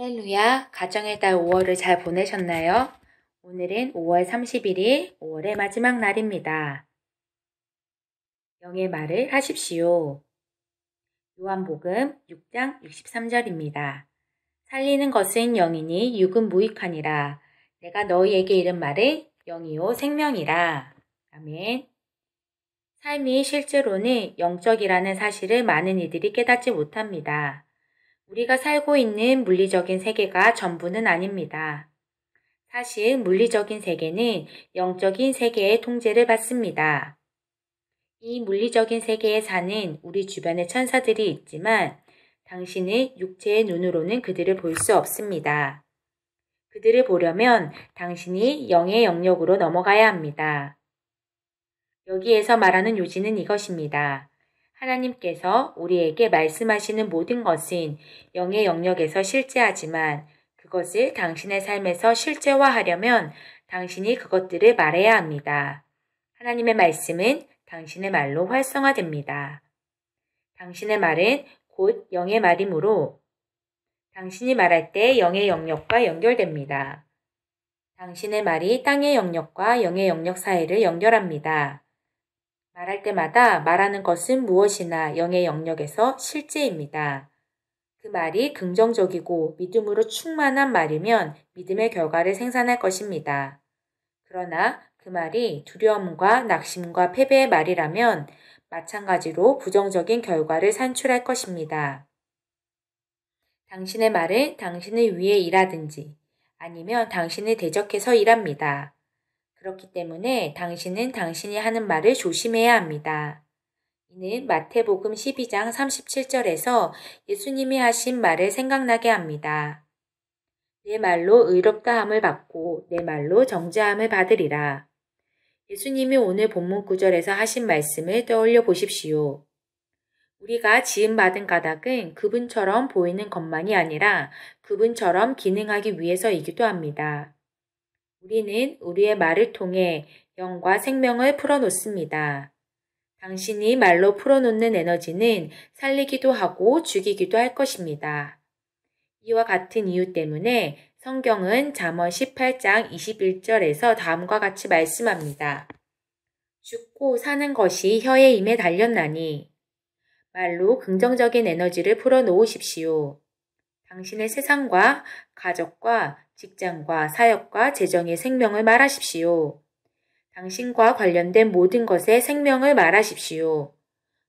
할렐루야, 가정의 달 5월을 잘 보내셨나요? 오늘은 5월 31일, 5월의 마지막 날입니다. 영의 말을 하십시오. 요한복음 6장 63절입니다. 살리는 것은 영이니 육은 무익하니라. 내가 너희에게 이른 말은 영이요 생명이라. 아멘. 삶이 실제로는 영적이라는 사실을 많은 이들이 깨닫지 못합니다. 우리가 살고 있는 물리적인 세계가 전부는 아닙니다. 사실 물리적인 세계는 영적인 세계의 통제를 받습니다. 이 물리적인 세계에 사는 우리 주변에 천사들이 있지만 당신은 육체의 눈으로는 그들을 볼 수 없습니다. 그들을 보려면 당신이 영의 영역으로 넘어가야 합니다. 여기에서 말하는 요지는 이것입니다. 하나님께서 우리에게 말씀하시는 모든 것은 영의 영역에서 실제하지만 그것을 당신의 삶에서 실제화하려면 당신이 그것들을 말해야 합니다. 하나님의 말씀은 당신의 말로 활성화됩니다. 당신의 말은 곧 영의 말이므로 당신이 말할 때 영의 영역과 연결됩니다. 당신의 말이 땅의 영역과 영의 영역 사이를 연결합니다. 말할 때마다 말하는 것은 무엇이나 영의 영역에서 실제입니다. 그 말이 긍정적이고 믿음으로 충만한 말이면 믿음의 결과를 생산할 것입니다. 그러나 그 말이 두려움과 낙심과 패배의 말이라면 마찬가지로 부정적인 결과를 산출할 것입니다. 당신의 말은 당신을 위해 일하든지 아니면 당신을 대적해서 일합니다. 그렇기 때문에 당신은 당신이 하는 말을 조심해야 합니다. 이는 마태복음 12장 37절에서 예수님이 하신 말을 생각나게 합니다. 내 말로 의롭다함을 받고 내 말로 정죄함을 받으리라. 예수님이 오늘 본문 구절에서 하신 말씀을 떠올려 보십시오. 우리가 지음받은 까닭은 그분처럼 보이는 것만이 아니라 그분처럼 기능하기 위해서이기도 합니다. 우리는 우리의 말을 통해 영과 생명을 풀어놓습니다. 당신이 말로 풀어놓는 에너지는 살리기도 하고 죽이기도 할 것입니다. 이와 같은 이유 때문에 성경은 잠언 18장 21절에서 다음과 같이 말씀합니다. 죽고 사는 것이 혀의 힘에 달렸나니 말로 긍정적인 에너지를 풀어놓으십시오. 당신의 세상과 가족과 직장과 사역과 재정의 생명을 말하십시오. 당신과 관련된 모든 것에 생명을 말하십시오.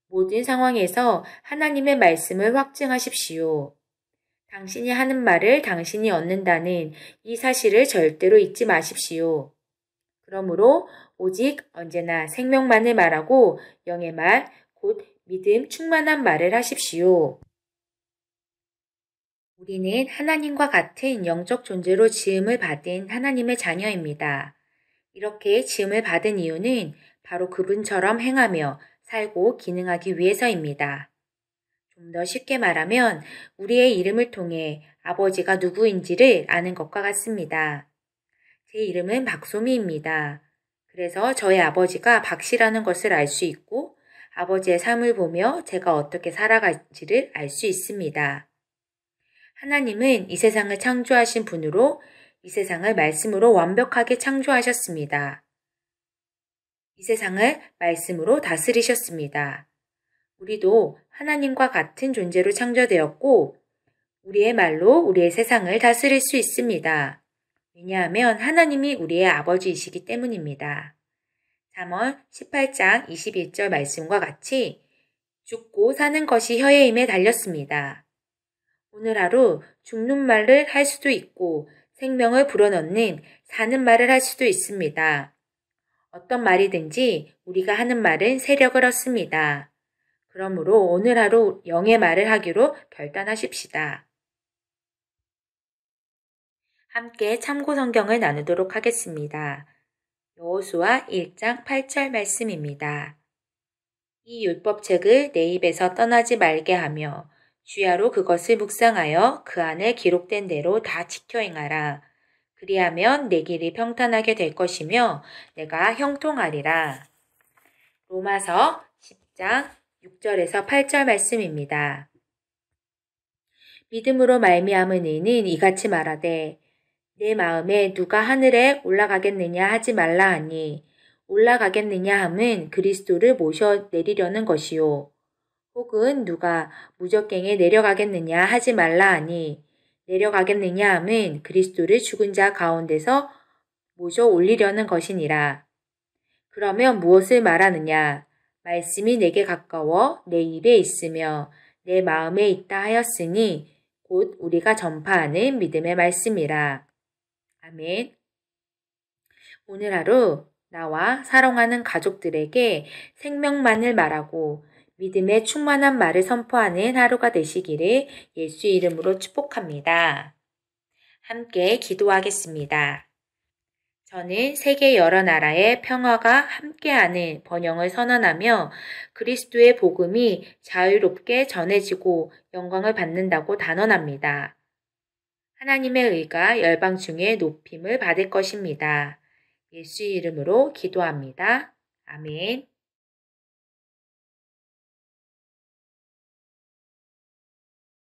모든 상황에서 하나님의 말씀을 확증하십시오. 당신이 하는 말을 당신이 얻는다는 이 사실을 절대로 잊지 마십시오. 그러므로 오직 언제나 생명만을 말하고 영의 말, 곧 믿음 충만한 말을 하십시오. 우리는 하나님과 같은 영적 존재로 지음을 받은 하나님의 자녀입니다. 이렇게 지음을 받은 이유는 바로 그분처럼 행하며 살고 기능하기 위해서입니다. 좀 더 쉽게 말하면 우리의 이름을 통해 아버지가 누구인지를 아는 것과 같습니다. 제 이름은 박소미입니다. 그래서 저의 아버지가 박씨라는 것을 알 수 있고 아버지의 삶을 보며 제가 어떻게 살아갈지를 알 수 있습니다. 하나님은 이 세상을 창조하신 분으로 이 세상을 말씀으로 완벽하게 창조하셨습니다. 이 세상을 말씀으로 다스리셨습니다. 우리도 하나님과 같은 존재로 창조되었고 우리의 말로 우리의 세상을 다스릴 수 있습니다. 왜냐하면 하나님이 우리의 아버지이시기 때문입니다. 3월 18장 21절 말씀과 같이 죽고 사는 것이 혀의 힘에 달렸습니다. 오늘 하루 죽는 말을 할 수도 있고 생명을 불어넣는 사는 말을 할 수도 있습니다. 어떤 말이든지 우리가 하는 말은 세력을 얻습니다. 그러므로 오늘 하루 영의 말을 하기로 결단하십시다. 함께 참고 성경을 나누도록 하겠습니다. 여호수아 1장 8절 말씀입니다. 이 율법책을 내 입에서 떠나지 말게 하며 주야로 그것을 묵상하여 그 안에 기록된 대로 다 지켜 행하라. 그리하면 내 길이 평탄하게 될 것이며 내가 형통하리라. 로마서 10장 6절에서 8절 말씀입니다. 믿음으로 말미암은 이는 이같이 말하되 내 마음에 누가 하늘에 올라가겠느냐 하지 말라 하니 올라가겠느냐 함은 그리스도를 모셔 내리려는 것이요 혹은 누가 무적갱에 내려가겠느냐 하지 말라 하니 내려가겠느냐 함은 그리스도를 죽은 자 가운데서 모셔 올리려는 것이니라. 그러면 무엇을 말하느냐? 말씀이 내게 가까워 내 입에 있으며 내 마음에 있다 하였으니 곧 우리가 전파하는 믿음의 말씀이라. 아멘. 오늘 하루 나와 사랑하는 가족들에게 생명만을 말하고 믿음의 충만한 말을 선포하는 하루가 되시기를 예수 이름으로 축복합니다. 함께 기도하겠습니다. 저는 세계 여러 나라의 평화가 함께하는 번영을 선언하며 그리스도의 복음이 자유롭게 전해지고 영광을 받는다고 단언합니다. 하나님의 의가 열방 중에 높임을 받을 것입니다. 예수 이름으로 기도합니다. 아멘.